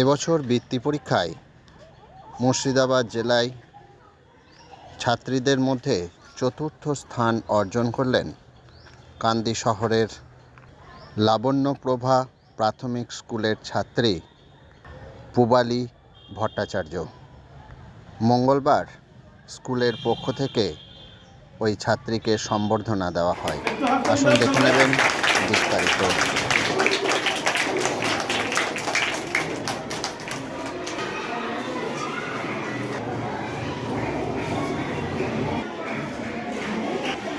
এবছর বৃত্তি পরীক্ষায় মুর্শিদাবাদ জেলায় ছাত্রীদের মধ্যে চতুর্থ স্থান অর্জন করলেন কান্দি শহরের লাবণ্যপ্রভা প্রাথমিক স্কুলের ছাত্রী পুবালি ভট্টাচার্য। মঙ্গলবার স্কুলের পক্ষ থেকে ওই ছাত্রীকে সম্বর্ধনা দেওয়া হয়। আসুন দেখে নেবেন বিস্তারিত।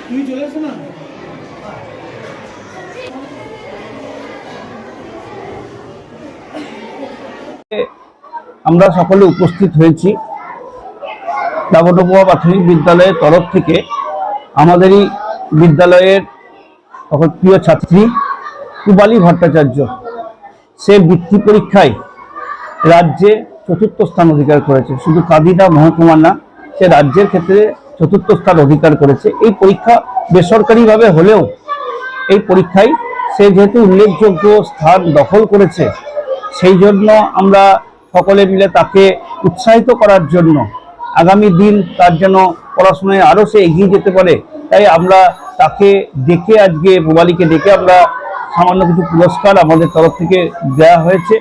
তুমি চলে এসো না? আমরা সকলে উপস্থিত হয়েছি। দাবটপুয়া প্রাথমিক বিদ্যালয়ের তরফ থেকে আমাদেরই বিদ্যালয়ের সকল প্রিয় ছাত্রী কুবালি ভট্টাচার্য, সে বৃত্তি পরীক্ষায় রাজ্যে চতুর্থ স্থান অধিকার করেছে। শুধু কাদিদা মহকুমা না, সে রাজ্যের ক্ষেত্রে চতুর্থ স্থান অধিকার করেছে। এই পরীক্ষা বেসরকারিভাবে হলেও এই পরীক্ষায় সে যেহেতু উল্লেখযোগ্য স্থান দখল করেছে, সেই জন্য আমরা সকলে মিলে তাকে উৎসাহিত করার জন্য আগামী দিন তার যেন পড়াশোনায় আরও সে এগিয়ে যেতে পারে, তাই আমরা তাকে ডেকে আজকে মোবালিকে ডেকে আমরা সামান্য কিছু পুরস্কার আমাদের তরফ থেকে দেওয়া হয়েছে।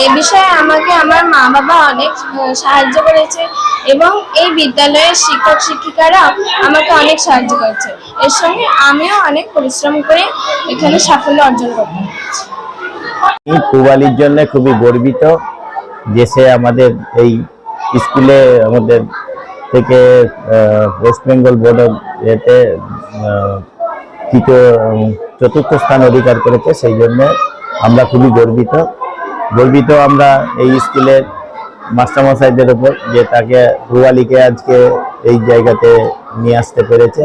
এই বিষয়ে আমাকে আমার মা বাবা অনেক সাহায্য করেছে এবং এই বিদ্যালয়ের শিক্ষক, শিক্ষিকারা আমাকে অনেক সাহায্য করেছে। এর সঙ্গে আমিও অনেক পরিশ্রম করে এখানে সাফল্য অর্জন করতে আমি পুবালির জন্য খুবই গর্বিত যে সে আমাদের এই স্কুলে আমাদের থেকে ওয়েস্ট বেঙ্গল বোর্ড এতে তৃতীয় চতুর্থ স্থান অধিকার করেছে, সেই জন্য আমরা খুবই গর্বিত। গর্বিত আমরা এই স্কুলের মাস্টারমশাইদের উপর যে তাকে রুয়ালিকে আজকে এই জায়গাতে নিয়ে আসতে পেরেছে।